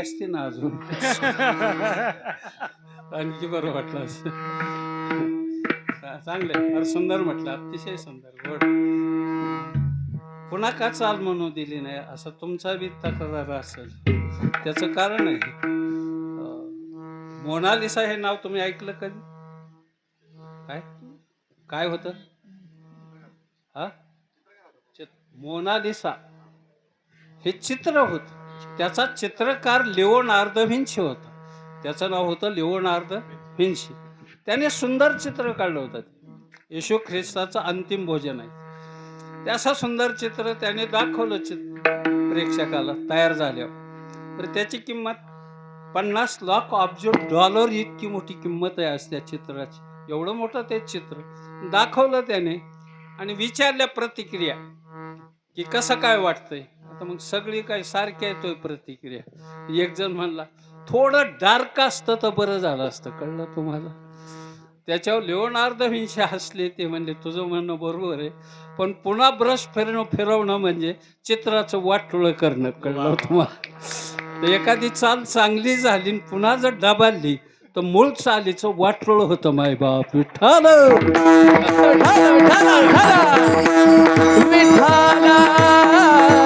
असते ना अजून. आणखी बरं वाटलं चांगलं फार सुंदर म्हटलं. अतिशय सुंदर. गोड. पुन्हा का चाल म्हणू दिली नाही? असं तुमचा बी तक्रार असेल. त्याचं कारण आहे. मोनालिसा हे नाव तुम्ही ऐकलं कधी? काय? काय होतं? हा? मोनालिसा. हे चित्र होतं. त्याचा चित्रकार लिओनार्द व्हिन्ची होता. त्याचं नाव होतं लिओनार्द व्हिन्ची त्याने सुंदर चित्र काढलं होतं. येशू ख्रिस्ताचं अंतिम भोजन आहे. त्याचं सुंदर चित्र त्याने दाखवलं चित्र प्रेक्षकाला तयार झाल्यावर. तर त्याची किंमत पन्नास लाख अब्ज डॉलर इतकी मोठी किंमत आहे आज त्या चित्राची. एवढं मोठं ते चित्र. दाखवलं त्याने आणि विचारल्या प्रतिक्रिया की कसं काय वाटतंय? आता मग सगळी काय सारखी येतोय प्रतिक्रिया. एक जण म्हणला थोडं डार्क असतं तर बरं झालं असतं कळलं तुम्हाला? त्याच्यावर लिओनार्द विंशी हसले ते म्हणले तुझं म्हणणं बरोबर आहे पण पुन्हा ब्रश फिरणं फिरवणं म्हणजे चित्राचं वाटोळं करणं कळलं तुम्हाला? एखादी चाल चांगली झाली पुन्हा जर डबाली तर मूळ चालीचं वाटोळं होतं माय बाप विठ्ठल, विठ्ठल.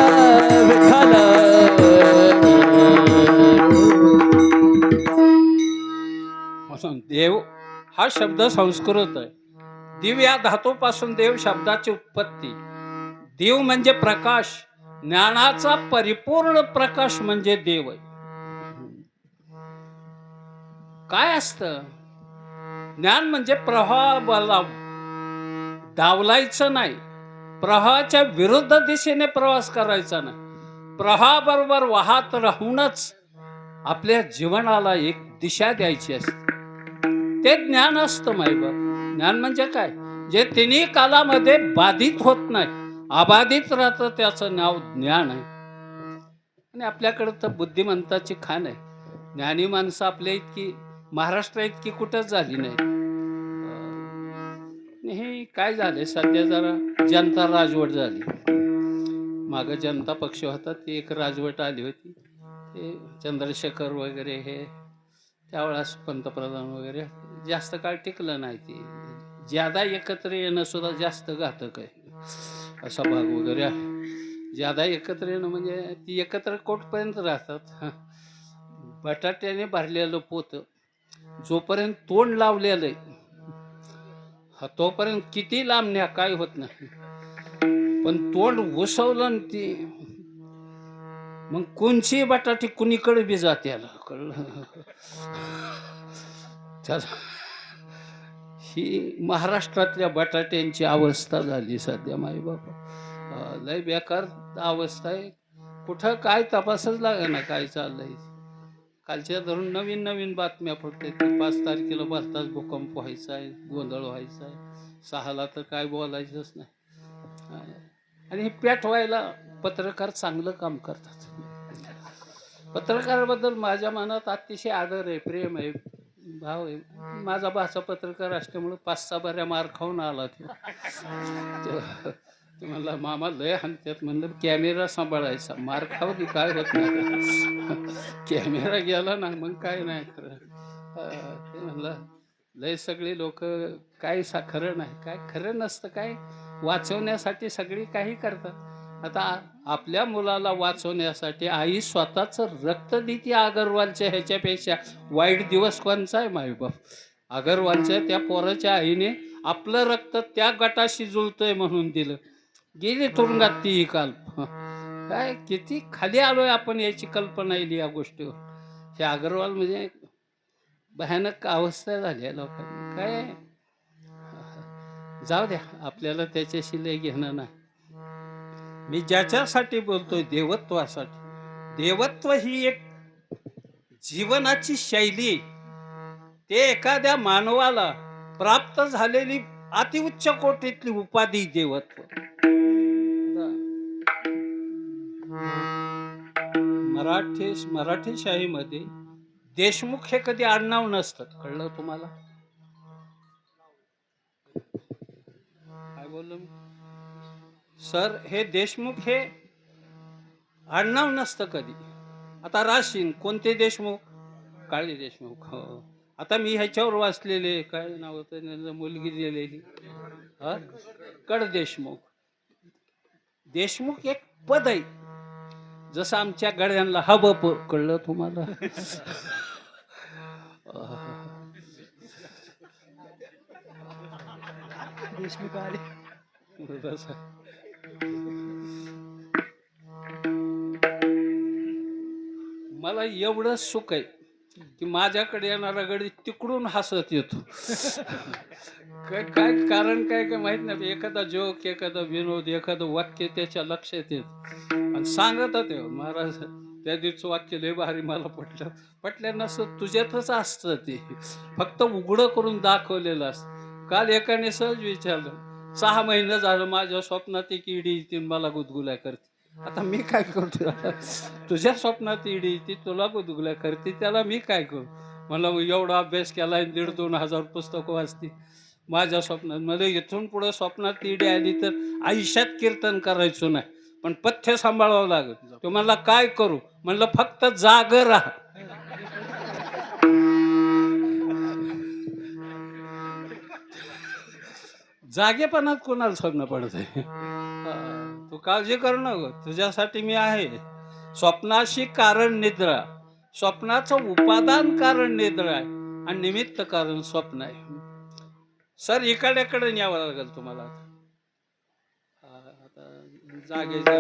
म्हणून देव हा शब्द संस्कृत आहे. दिव या धातूपासून देव शब्दाची उत्पत्ती. देव म्हणजे प्रकाश ज्ञानाचा परिपूर्ण प्रकाश म्हणजे देव आहे. काय असतं? ज्ञान म्हणजे प्रवाहाला डावलायचं नाही. प्रवाहाच्या विरुद्ध दिशेने प्रवास करायचा नाही. प्रवाहाबरोबर वाहत राहूनच आपल्या जीवनाला एक दिशा द्यायची असते. ते ज्ञान असतं माईबाप ज्ञान म्हणजे काय? जे तिन्ही कालामध्ये बाधित होत नाही अबाधित राहतं त्याचं नाव ज्ञान आहे. आणि आपल्याकडं तर बुद्धिमंताची खाण आहे. ज्ञानी माणसं आपल्या इतकी महाराष्ट्र इतकी कुठंच झाली नाही हे काय झाले सध्या जरा जनता राजवट झाली. मागं जनता पक्ष होता ती एक राजवट आली होती. ते चंद्रशेखर वगैरे हे त्यावेळेस पंतप्रधान वगैरे जास्त काळ टिकलं नाही ते. ज्यादा एकत्र येणं सुद्धा जास्त घातक आहे. असा भाग वगैरे आहे. ज्यादा एकत्र येणं म्हणजे ती एकत्र कोटपर्यंत राहतात. बटाट्याने भरलेलं पोतं जोपर्यंत तोंड लावलेलं आहे हा तोपर्यंत किती लांब न्या काय होत नाही. पण तोंड उसवलं न ती. मग कोणची बटाटी कुणीकडे बी जाते याला कळलं? त्या- ही महाराष्ट्रातल्या बटाट्यांची अवस्था झाली सध्या माई बाबा लय बेकार अवस्था आहे. कुठं काय तपासच लागे ना काय चाललंय. कालच्या धरून नवीन नवीन बातम्या फक्त पाच तारखेला भारतात भूकंप व्हायचा आहे गोंधळ व्हायचा आहे. सहाला तर काय बोलायचंच नाही. आणि हे पेटवायला पत्रकार चांगलं काम करतात. पत्रकाराबद्दल माझ्या मनात अतिशय आदर आहे प्रेम आहे भाव आहे. माझा भाचा पत्रकार असल्यामुळं पाच सहा बऱ्या मार खाऊन आला तो. तुम्हाला मामा लय हाणत्यात. म्हणलं कॅमेरा सांभाळायचा. मार खाऊ की काय होत नाही? कॅमेरा गेला ना मग काय नाही खरं. ते म्हणलं लय सगळी लोक काय सा खरं नाही. काय खरं नसतं काय वाचवण्यासाठी सगळी काही करतात. आता आपल्या मुलाला वाचवण्यासाठी आई स्वतःच रक्त देते अगरवालच्या ह्याच्यापेक्षा वाईट दिवस कोणचा आहे माईबाप? अगरवालच्या त्या पोराच्या आईने आपलं रक्त त्या गटाशी जुळतंय म्हणून दिलं. गेली तुरुंगात ती काल. काय किती खाली आलोय आपण याची कल्पना येईल या गोष्टीवर. हे अगरवाल म्हणजे भयानक अवस्था झाली आहे लोकांनी काय? जाऊ द्या आपल्याला त्याच्याशी लय घेणं नाही. मी ज्याच्यासाठी बोलतोय देवत्वासाठी. देवत्व ही एक जीवनाची शैली. ते एखाद्या मानवाला प्राप्त झालेली अतिउच्च कोटीतली उपाधी देवत्व. मराठी मराठी शाहीमध्ये देशमुख हे कधी आडनाव नसतात. कळलं तुम्हाला? काय बोललो मी? सर हे देशमुख हे आडनाव नसतं कधी. आता राशीन कोणते देशमुख? काळजी देशमुख हो. आता मी ह्याच्यावर वाचलेले काय नाव होतं मुलगी दिलेली. कड देशमुख. देशमुख एक पद आहे जसं आमच्या गड्यांना हब कळलं तुम्हाला. देशमुख आले तसं. मला एवढं सुख आहे की माझ्याकडे येणारा गडी तिकडून हसत येतो. काय काय कारण काय काय माहीत नाही. एखादा जोक एखादा विनोद एखादं वाक्य त्याच्या लक्षात येत. आणि सांगत होते महाराज त्या दिवशी वाक्य लय भारी मला पटलं. पटल्या नसतं तुझ्यातच असतं ते. फक्त उघडं करून दाखवलेलं असतं. काल एकाने सहज विचारलं सहा महिने झालं माझ्या स्वप्नात एक इडी येते मला गुदगुल्या करते. आता मी काय करतो? तुझ्या स्वप्नात इडी येते तुला गुदगुल्या करते त्याला मी काय करू? मला एवढा अभ्यास केला दीड दोन हजार पुस्तकं वाचती माझ्या स्वप्नात मला इथून पुढे स्वप्नात इडी आली तर आयुष्यात कीर्तन करायचो नाही पण पथ्य सांभाळावं लागत तो काय करू? म्हणलं फक्त जाग राहा. जागेपणात कोणाला स्वप्न पडत आहे? तू काळजी करू नको. तुझ्यासाठी मी आहे. स्वप्नाशी कारण निद्रा. स्वप्नाचं उपादान कारण निद्रा आहे आणि निमित्त कारण स्वप्न आहे. सर इकडेकडे न्यावं लागेल तुम्हाला. जागेच्या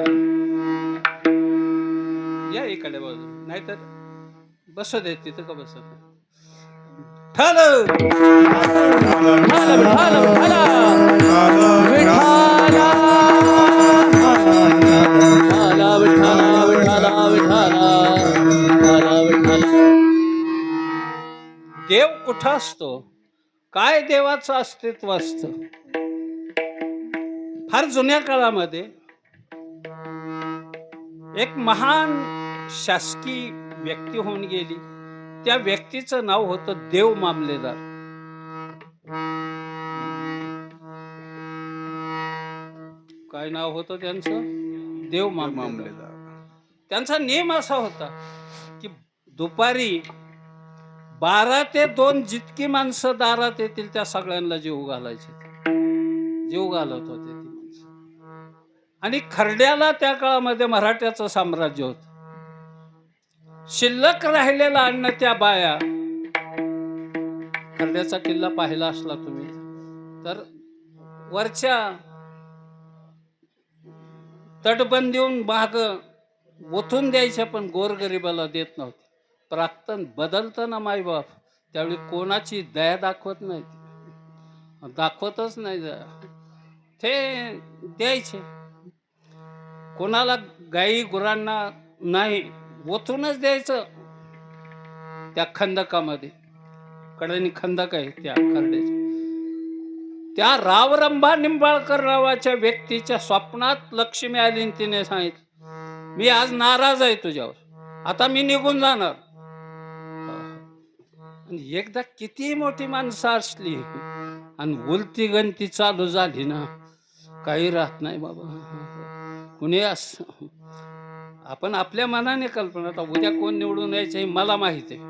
या इकडे बाजू नाहीतर बसू दे तिथं का बसत देव कुठं असतो? काय देवाचं अस्तित्व असतं? फार जुन्या काळामध्ये एक महान शासकीय व्यक्ती होऊन गेली. त्या व्यक्तीचं नाव होतं देव मामलेदार. काय नाव होतं त्यांचं? देव मामलेदार. त्यांचा नियम असा होता की दुपारी बारा ते दोन जितकी माणसं दारात येतील त्या सगळ्यांना जीव घालायचे. जीव घालत होते ती माणसं. आणि खरड्याला त्या काळामध्ये मराठ्याचं साम्राज्य होत. शिल्लक राहिलेला अन्न त्या बाया. खरड्याचा किल्ला पाहिला असला तुम्ही तर वरच्या तटबंदीहून माग ओथून द्यायच्या पण गोरगरिबाला देत नव्हते. प्राक्तन बदलतं ना बाप त्यावेळी कोणाची दया दाखवत नाही दाखवतच नाही ते द्यायचे. कोणाला गाई गुरांना नाही ओतूनच द्यायचं. त्या खंदकामध्ये. कडणी खंदक आहे त्या खरड्याच्या त्या रावरंभा निंबाळकर नावाच्या व्यक्तीच्या स्वप्नात लक्ष्मी आली तिने सांगितलं मी आज नाराज आहे तुझ्यावर. आता मी निघून जाणार. एकदा किती मोठी माणसं असली आणि उलती गणती चालू झाली ना काही राहत नाही बाबा. कुणी अस आपण आपल्या मनाने कल्पना आता उद्या कोण निवडून यायचं हे मला माहिती आहे.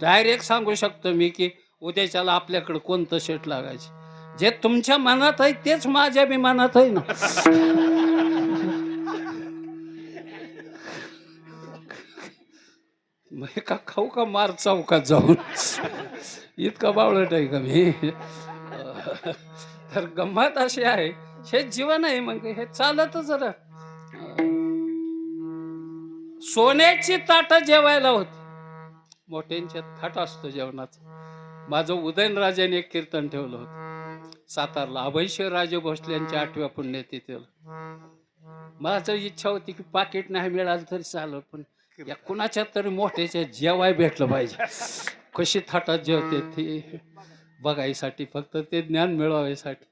डायरेक्ट हो, सांगू शकतो मी की उद्याच्याला आपल्याकडे कोणतं शेट लागायचे? जे तुमच्या मनात आहे तेच माझ्या बी मनात आहे ना. मग का खाऊ का मार चौकात जाऊन? इतका बावळट आहे का मी? तर गंमत अशी आहे हे जीवन आहे मग हे चालतच जरा सोन्याची ताट जेवायला होती. मोठ्यांच्या थाट असतो जेवणाचं. माझं उदयनराजाने एक कीर्तन ठेवलं होतं. सातारला अभयशिव राजे भोसले यांच्या आठव्या पुण्यतिथीला. माझं इच्छा होती की पाकिट नाही मिळालं तरी चालेल पण या कुणाच्या तरी मोठ्याच्या जेवाय भेटलं पाहिजे. कशी थाटात जेवते ते? बघायसाठी फक्त ते ज्ञान मिळवायसाठी.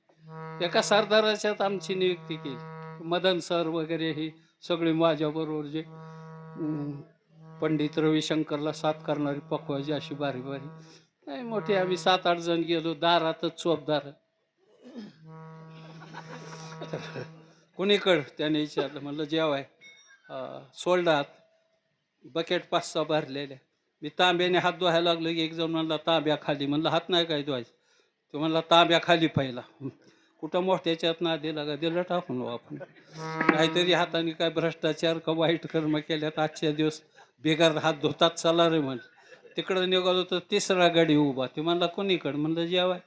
एका सरदाराच्यात आमची नियुक्ती केली. मदन सर वगैरे ही सगळी माझ्याबरोबर जे पंडित रविशंकरला साथ करणारी पकवायची अशी बारी बारी. नाही मोठी आम्ही सात आठ जण गेलो दारातच चोपदार. कुणीकड? त्याने विचारलं म्हणलं जेवाय. सोडलात बकेट पाच सहा भरलेल्या. मी तांब्याने हात धुवायला लागलो की एक जण म्हणला तांब्या खाली. म्हणलं हात नाही काय धुवायचं? तो म्हणला तांब्या खाली पहिला. कुठं मोठ्याच्यात ना दिला का दिलं टाकून हो आपण. काहीतरी हाताने काय भ्रष्टाचार का वाईट कर्म केल्यात आजच्या दिवस बेगार हात धुतात चला रे म्हण. तिकडं निघालो तर तिसरा गाडी उभा. ते म्हणला कोणीकडं? म्हणलं जेवाय.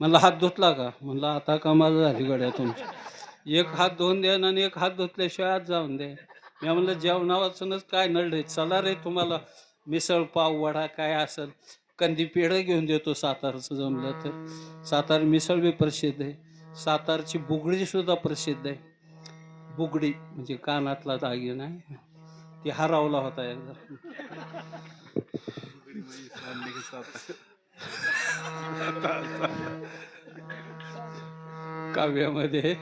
म्हणलं हात धुतला का? म्हणलं आता कमाल झाली गड्या तुमची. एक हात धुवून द्या आणि एक हात धुतल्याशिवाय आत जाऊन द्या. मी म्हणलं जेवणावाचूनच काय नळले चला रे तुम्हाला मिसळ पाव वडा काय असेल. कंदी पेढं घेऊन देतो सातारचं जमलं तर. सातार मिसळ बी प्रसिद्ध आहे. सातारची बुगडी सुद्धा प्रसिद्ध आहे. बुगडी म्हणजे कानातला दागिना आहे ती हरावला होता एकदा. काव्यामध्ये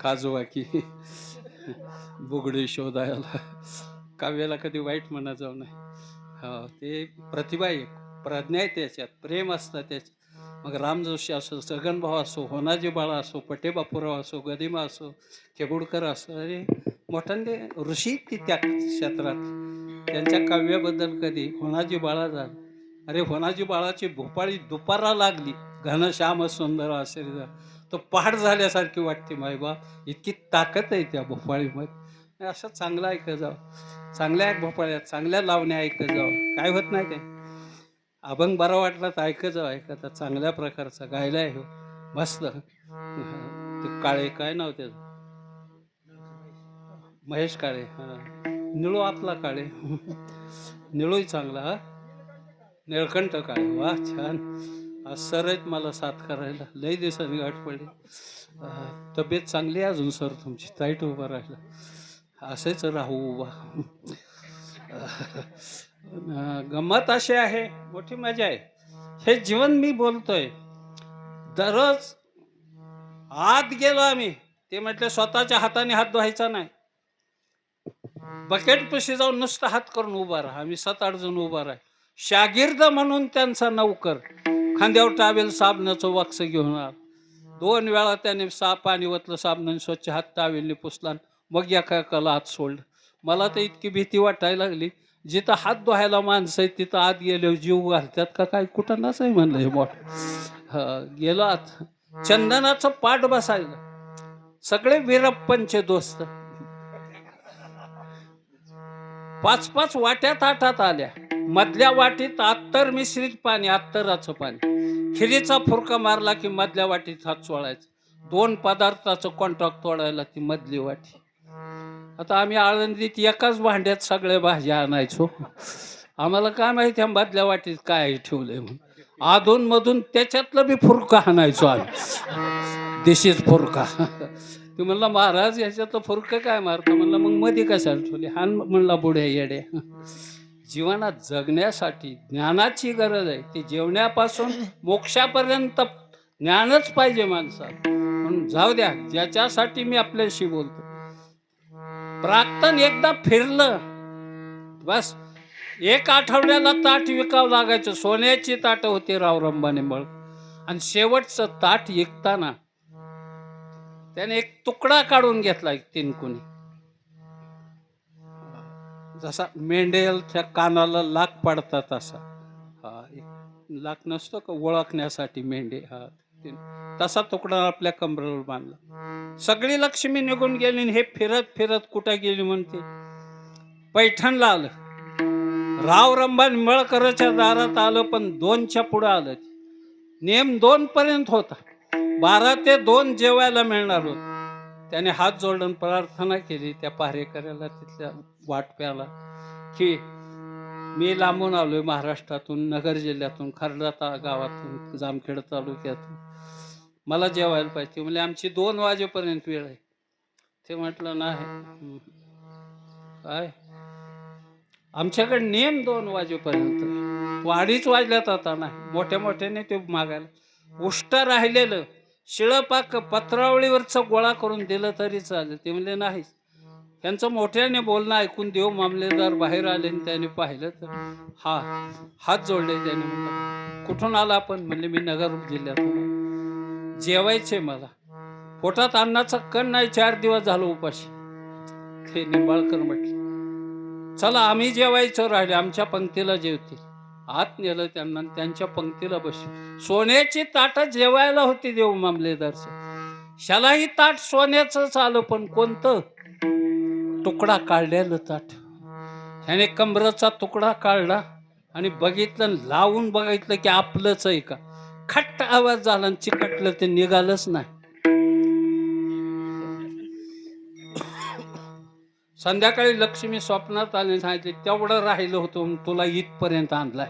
काजवाकी बुगडी शोधायला. काव्याला कधी वाईट म्हणा जाऊ नये. हो ते प्रतिभा आहे. प्रज्ञा आहे त्याच्यात प्रेम असतं त्याच्यात मग राम जोशी असो सगनभाऊ असो होनाजी बाळा असो पटे बापूराव असो गदिमा असो केबुडकर असो अरे मोठ्यांचे ऋषी ती त्या क्षेत्रात? त्यांच्या काव्याबद्दल कधी होनाजी बाळा झालं? अरे होनाजी बाळाची भोपाळी दुपारा लागली घनश्याम सुंदर असेल तो पहाड झाल्यासारखी वाटते मायबाप इतकी ताकद आहे त्या भोपाळीमध्ये. असं चांगलं ऐकत जावं चांगल्या भोपाळ्यात चांगल्या लावण्या ऐकत जावं. काय होत नाही काय? अभंग बरा वाटला तर ऐकत जावं ऐकत चांगल्या प्रकारचा गायला आहे. हो मस्त. ते काळे काय नाव त्याचं? महेश काळे हां. निळू आपला काळे. निळूही चांगला हा. निळकंठ काळे. वा छान. सर आहेत मला साथ करायला. लई दिवसांनी गाठ पडली. तब्येत चांगली आहे अजून सर तुमची? ताईट उभा राहिला. असेच राहू उभा गंमत अशी आहे मोठी मजा आहे. हे जीवन मी बोलतोय. दररोज आत गेलो आम्ही. ते म्हटले स्वतःच्या हाताने हात धुवायचा नाही. बकेट पशी जाऊन नुसतं हात करून उभा राहा. आम्ही सात आठ जण उभा राहा शागिर्द म्हणून त्यांचा नौकर. खांद्यावर टावेल साबणाचं वाक्स घेऊन आला. दोन वेळा त्याने सा पाणी ओतलं साबणाने स्वच्छ हात टावेलने पुसला मग या काकाला हात सोडलं. मला तर इतकी भीती वाटायला लागली. जिथं हात धुवायला माणसं आहेत तिथं आत गेले जीव घालतात का काय? कुठं नसं म्हणलं हे मोठ. गेलो आत. चंदनाचं पाठ बसायला. सगळे वीरप्पनचे दोस्त. पाच पाच वाट्या ताटात आल्या. मधल्या वाटीत अत्तर मिश्रित पाणी अत्तराचं पाणी. खिरीचा फुरका मारला की मधल्या वाटीत हात चोळायचा. दोन पदार्थाचं कॉन्ट्रॅक्ट तोडायला ती मधली वाटी. आता आम्ही आळंदीत एकाच भांड्यात सगळ्या भाज्या आणायचो. आम्हाला काय माहिती आंबातल्या वाटीत काय ठेवलंय म्हणून. अधून मधून त्याच्यातलं बी फुरका आणायचो आम्ही. देशीच फुरका. तू म्हणला महाराज याच्यातलं फुरकं काय मारतं? म्हणलं मग मध्ये कशाला ठेवली? हान म्हणला बुढ्या येड्या. जीवनात जगण्यासाठी ज्ञानाची गरज आहे. ती जेवण्यापासून मोक्षापर्यंत ज्ञानच पाहिजे माणसाला. म्हणून जाऊ द्या ज्याच्यासाठी मी आपल्याशी बोलतो प्राक्तन एकदा फिरलं बस एक आठवड्याला ताट विकावं लागायचं. सोन्याची ताट होती रावरंबाने मळ. आणि शेवटचं ताट विकताना त्याने एक तुकडा काढून घेतला एक तीन कुणी. जसा मेंढेलच्या कानाला लाक पडतात असा. हा एक लाक नसतो का ओळखण्यासाठी मेंढे हा. शक्तीने तसा तुकडा आपल्या कमरेवर बांधला. सगळी लक्ष्मी निघून गेली आणि हे फिरत फिरत कुठं गेली म्हणते? पैठणला आलं. राव रंभान मळकरच्या दारात आलं पण दोनच्या पुढं आलं नेम दोन पर्यंत होता. बारा ते दोन जेवायला मिळणार होत. त्याने हात जोडून प्रार्थना केली त्या पारेकऱ्याला तिथल्या वाटप्याला की मी लांबून आलोय महाराष्ट्रातून नगर जिल्ह्यातून खर्डा ता गावातून जामखेड तालुक्यातून. मला जेवायला पाहिजे. म्हणजे आमची दोन वाजेपर्यंत वेळ आहे. ते म्हटलं नाही. काय? आमच्याकडे नेम दोन वाजेपर्यंत. अडीच वाजल्यात आता नाही. मोठ्या मोठ्याने ते मागायला. उष्ट राहिलेलं. शिळपाक पत्रावळीवरचं गोळा करून दिलं तरी चालेल. ते म्हणले नाही त्यांचं मोठ्याने बोलणं ऐकून देव मामलेदार बाहेर आले आणि त्याने पाहिलं तर हा हात जोडले त्याने. म्हणलं कुठून आला आपण? म्हणले मी नगर जिल्ह्यातून. जेवायचे मला. पोटात अन्नाचं कण नाही चार दिवस झालं उपाशी. ते निंबाळकर म्हटले चला आम्ही जेवायचं राहिले आमच्या पंक्तीला जेवतील. आत नेलं त्यांना आणि त्यांच्या पंक्तीला बसले. सोन्याची ताट जेवायला होती देव मामलेदारचं. शालाही ताट सोन्याचंच आलं पण कोणतं? तुकडा काढलेलं ताट. ह्याने कमरेचा तुकडा काढला आणि बघितलं लावून बघितलं की आपलंच आहे का? खट्ट आवाज झाला आणि चिकटलं ते निघालच नाही. संध्याकाळी लक्ष्मी स्वप्नात आले सांगितले तेवढं राहिलं होतं तुला इथपर्यंत आणलाय.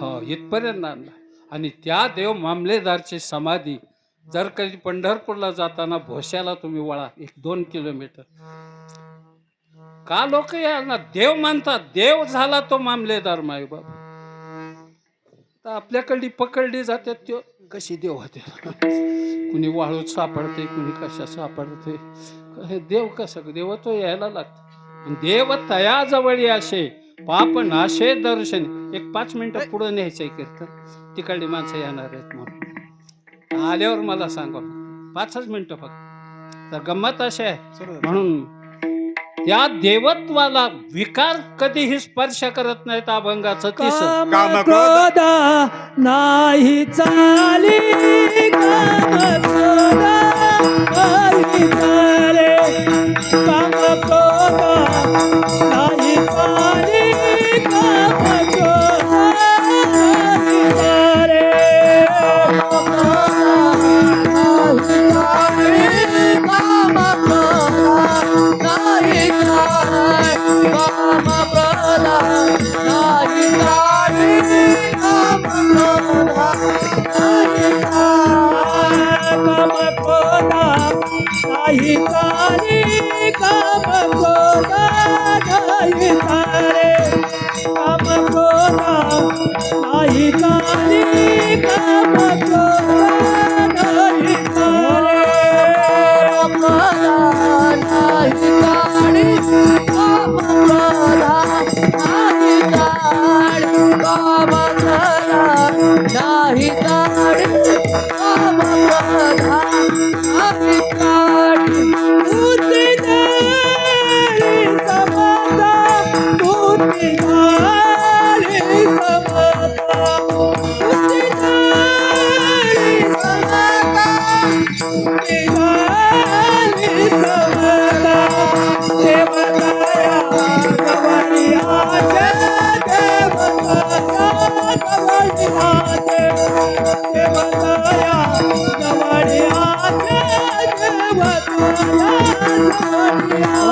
हो इथपर्यंत आणला आणि त्या देव मामलेदारची समाधी जर कधी पंढरपूरला जाताना भोश्याला तुम्ही वळा एक दोन किलोमीटर. का लोक यांना देव मानतात देव झाला तो मामलेदार मायबाप. तर आपल्याकडली पकडली जाते त्यो. कशी देव होते? कुणी वाळूत सापडते कुणी कशा सापडते. हे देव कसं? देव तो यायला लागतो. देव तयाजवळी असे पाप नाशे दर्शन. एक पाच मिनिटं पुढं न्यायचंय कीर्तन. तिकडली माणसं येणार आहेत म्हणून. आल्यावर मला सांगा पाचच मिनिटं फक्त. तर गंमत अशी आहे. म्हणून या देवत्वाला विकार कधीही स्पर्श करत नाहीत अभंगाचं तिस नाही चाली काम नाही नाही Glória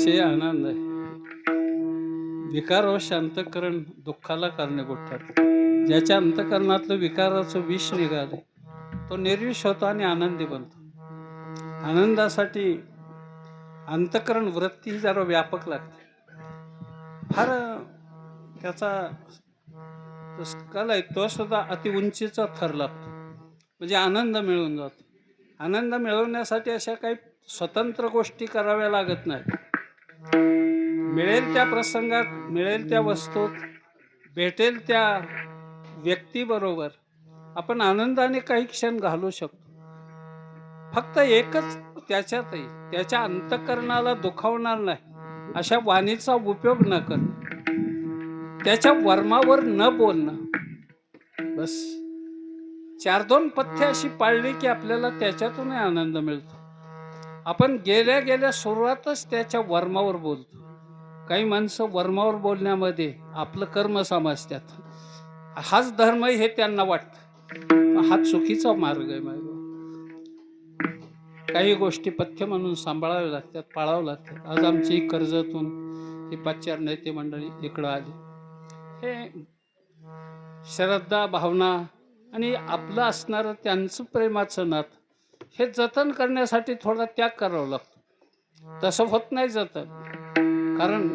अतिशय आनंद आहे विकार व शांतकरण दुःखाला कारणीभूत ठरतो ज्याच्या अंतकरणातलं विकाराचं विष निघाले तो निर्विष होतो आणि आनंदी बनतो. आनंदासाठी अंतकरण वृत्ती ही जरा व्यापक लागते. फार त्याचा जो स्कल आहे तो सुद्धा अति उंचीचा थर लागतो. म्हणजे आनंद मिळून जातो. आनंद मिळवण्यासाठी अशा काही स्वतंत्र गोष्टी कराव्या लागत नाही मिळेल त्या प्रसंगात मिळेल त्या वस्तूत भेटेल त्या व्यक्तीबरोबर आपण आनंदाने काही क्षण घालू शकतो. फक्त एकच त्याच्यातही त्याच्या अंतकरणाला दुखावणार नाही अशा वाणीचा उपयोग न करणं. त्याच्या वर्मावर न बोलणं. बस. चार दोन पथ्य अशी पाळली की आपल्याला त्याच्यातूनही आनंद मिळतो. आपण गेल्या गेल्या सुरुवातच त्याच्या वर्मावर बोलतो. काही माणसं वर्मावर बोलण्यामध्ये आपलं कर्म समजतात हाच धर्म हे त्यांना वाटतं. हा चुकीचा मार्ग आहे माझा काही गोष्टी पथ्य म्हणून सांभाळाव्या लागतात पाळाव्या लागतात. आज आमची कर्जतून ही पाचार नेते मंडळी इकडं आली. हे श्रद्धा भावना आणि आपलं असणारं त्यांचं प्रेमाचं नातं हे जतन करण्यासाठी थोडा त्याग करावा लागतो. तसं होत नाही जतन. कारण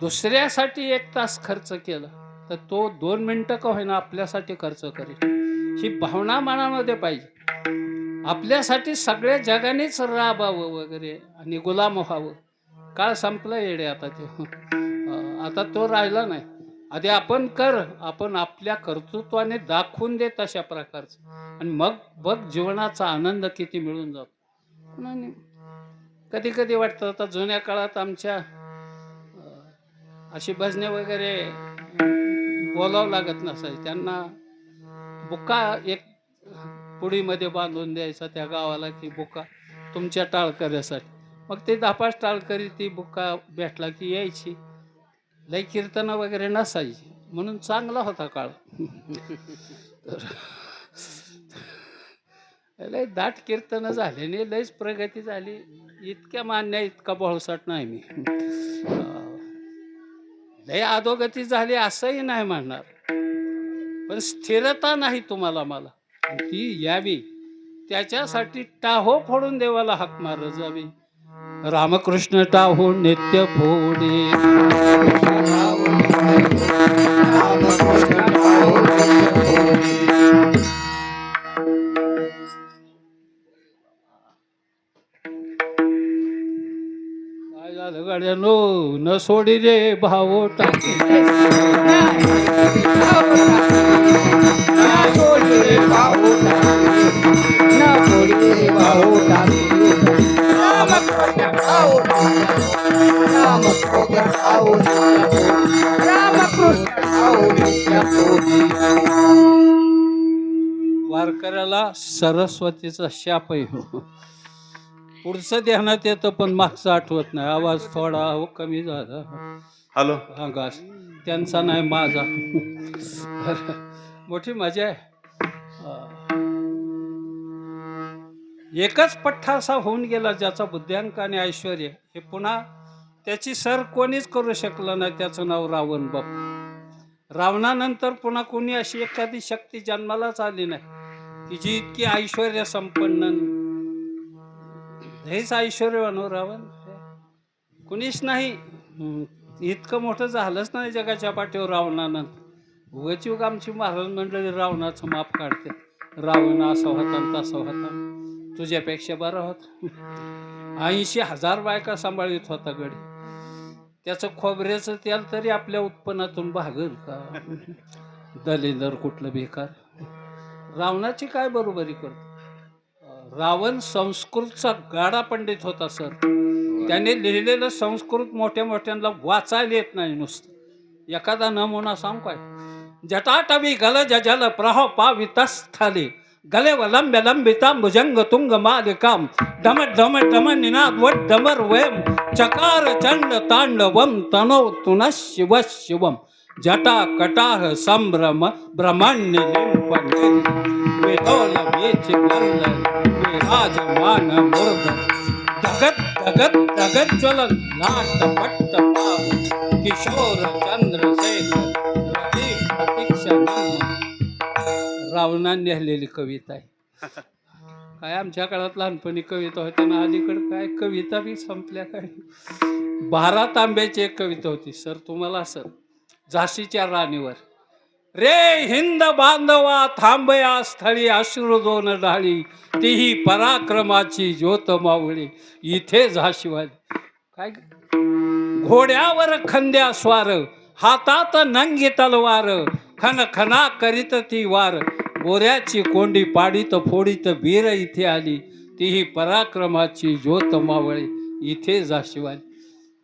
दुसऱ्यासाठी एक तास खर्च केला तर तो दोन मिनटं का होईना आपल्यासाठी खर्च करेल. ही भावना मनामध्ये पाहिजे. आपल्यासाठी सगळ्या जगानेच राबावं वगैरे आणि गुलाम व्हावं. काळ संपलं येडे आता ते. आता तो राहिला नाही. आधी आपण कर आपण आपल्या कर्तृत्वाने दाखवून देत अशा प्रकारचं. आणि मग बघ जीवनाचा आनंद किती मिळून जातो. आणि कधी कधी वाटतं आता जुन्या काळात आमच्या अशी भजने वगैरे बोलावं लागत नसायची. त्यांना बुका एक पुडीमध्ये बांधून द्यायचा त्या गावाला की बुका तुमच्या टाळकऱ्यासाठी. मग ते दापास टाळकरी ती बुका भेटला की यायची. लय कीर्तन वगैरे नसायची. म्हणून चांगला होता काळ. तर लय दाट कीर्तन झाल्याने लईच लयच प्रगती झाली. इतक्या मान्य इतका बळसाट नाही मी. लई लय अधोगती झाली असंही नाही म्हणणार. पण स्थिरता नाही तुम्हाला मला. ती यावी. त्याच्यासाठी टाहो फोडून देवाला हाक मार जावी. रामकृष्ण टाहू नित्य फोडे. गाड्या नो न सोडी रे भावो टाकी. सरस्वतीचा शाप आहे हो. पुढचं ध्यानात येतं पण मागचं आठवत नाही. आवाज थोडा हो कमी झाला. हॅलो. हा घास त्यांचा नाही माझा. मोठी मजा आहे. एकच पठ्ठा असा होऊन गेला ज्याचा बुद्ध्यांक आणि ऐश्वर हे पुन्हा त्याची सर कोणीच करू शकलं नाही. त्याचं नाव रावण बाप. रावणानंतर पुन्हा कोणी अशी एखादी शक्ती जन्मालाच आली नाही. की जी इतकी ऐश्वर संपन्न हेच ऐश्वर हो रावण कुणीच नाही. इतकं मोठं झालंच नाही जगाच्या पाठीवर रावणानं. उगाच युग आमची महाराज मंडळी रावणाचं माप काढते. रावण असा होता तसा होता. तुझ्यापेक्षा बरा होता. ऐंशी हजार बायका सांभाळीत होता गडी. त्याचं खोबऱ्याचं तेल तरी आपल्या उत्पन्नातून भागल का? दलिंदर कुठलं बेकार रावणाची काय बरोबरी करतो? रावण संस्कृतचा गाडा पंडित होता सर. त्याने लिहिलेलं संस्कृत मोठ्या मोठ्यांना वाचायला येत नाही नुसतं. एखादा नमुना सांग काय? जटाटवी गल जजल प्रह पावितस्थाली गले वलंब्य लंबिता भुजंग तुंग मालिकाम डम डम डम निनाद व डमर वयम चकार चंड तांडवम तनो तुन शिव शिवम। जटा कटाह संभ्रम ब्रह्मांड लिंपणे वेदोल वेच गल्ल विराजमान मूर्ध। धगत धगत धगत ज्वलन नाट पट्ट पाव किशोर चंद्रसेन रवी प्रतीक्षणम रावणाने लिहिलेली कविता आहे. काय आमच्या काळात लहानपणी कविता होत्या ना अलीकडे काय कविता बी संपल्या काय? बारा तांब्याची एक कविता होती. सर तुम्हाला सर झाशीच्या राणीवर. रे हिंद बांधवा थांबया स्थळी अश्रू दोन ढाळी. तीही पराक्रमाची ज्योत मावळी. इथे झाशीवाली. काय? घोड्यावर खंद्या स्वार हातात नंगी तलवार खन खना करीत ती वार. गोऱ्याची कोंडी पाडीत फोडीत बीर इथे आली. तीही पराक्रमाची ज्योत मावळी. इथे जाशिवाली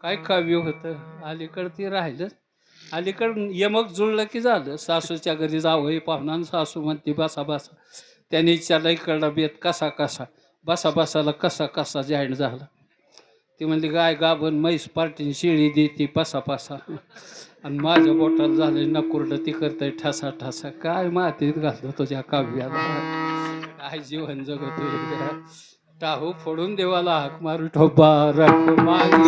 काय काव्य होतं? अलीकडं ती राहिलं अलीकडं यमक जुळलं की झालं. सासूच्या घरी जावं पाहुणा सासू म्हणते बसा बसा. त्याने विचारलं इकडला बेत कसा कसा? बसा बसाला कसा कसा? जॉईन झाला. ती म्हणली गाय गाभण म्हैस पार्टीन शिळी देते पासा पासा आणि माझ्या बोटाला झालं नकुरडं ती करतंय ठसा ठसा. काय मातीत घालतो तुझ्या काव्याला? काय जीवन जगतो टाहू फोडून देवाला हाक मारू ठोपा रखुमाई